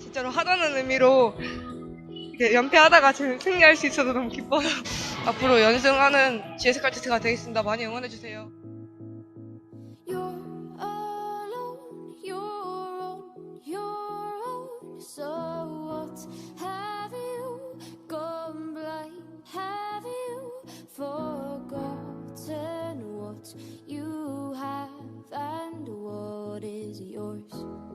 진짜로 하다는 의미로 이렇게 연패하다가 제- 승리할 수 있어서 너무 기뻐요. 앞으로 연승하는 GS 칼테스가 되겠습니다. 많이 응원해주세요. You have and what is yours?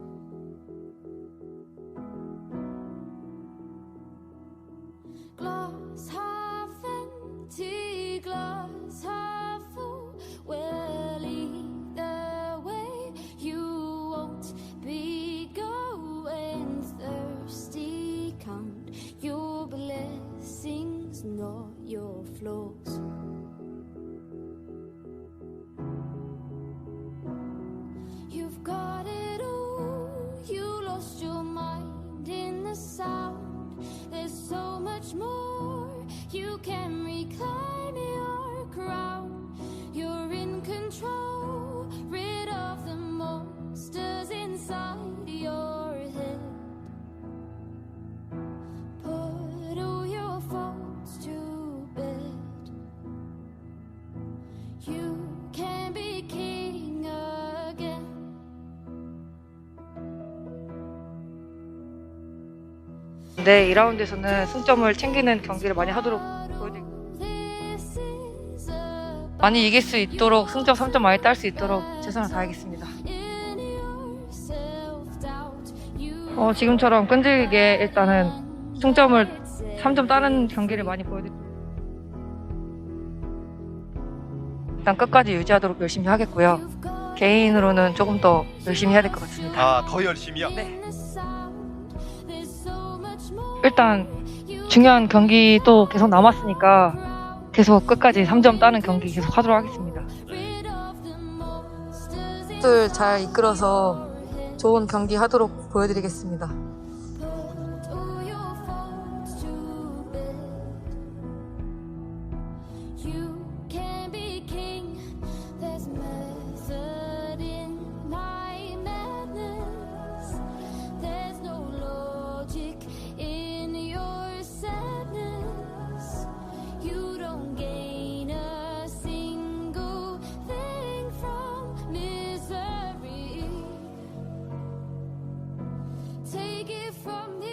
Not your flaws. 네, 2라운드에서는 승점을 챙기는 경기를 많이 하도록 a 많이 이길 수 있도록 승점 3점 많이 딸 수 있도록 최선을 다하겠습니다. 어, 지금처럼 끈질기게 일단은 승점을 3점 따는 경기를 많이 보여드릴게요. 일단 끝까지 유지하도록 열심히 하겠고요. 개인으로는 조금 더 열심히 해야 될 것 같습니다. 아, 더 열심히요? more 일단 중요한 경기도 계속 남았으니까 계속 끝까지 3점 따는 경기 계속 하도록 하겠습니다. 잘 이끌어서 좋은 경기 하도록 보여드리겠습니다. from the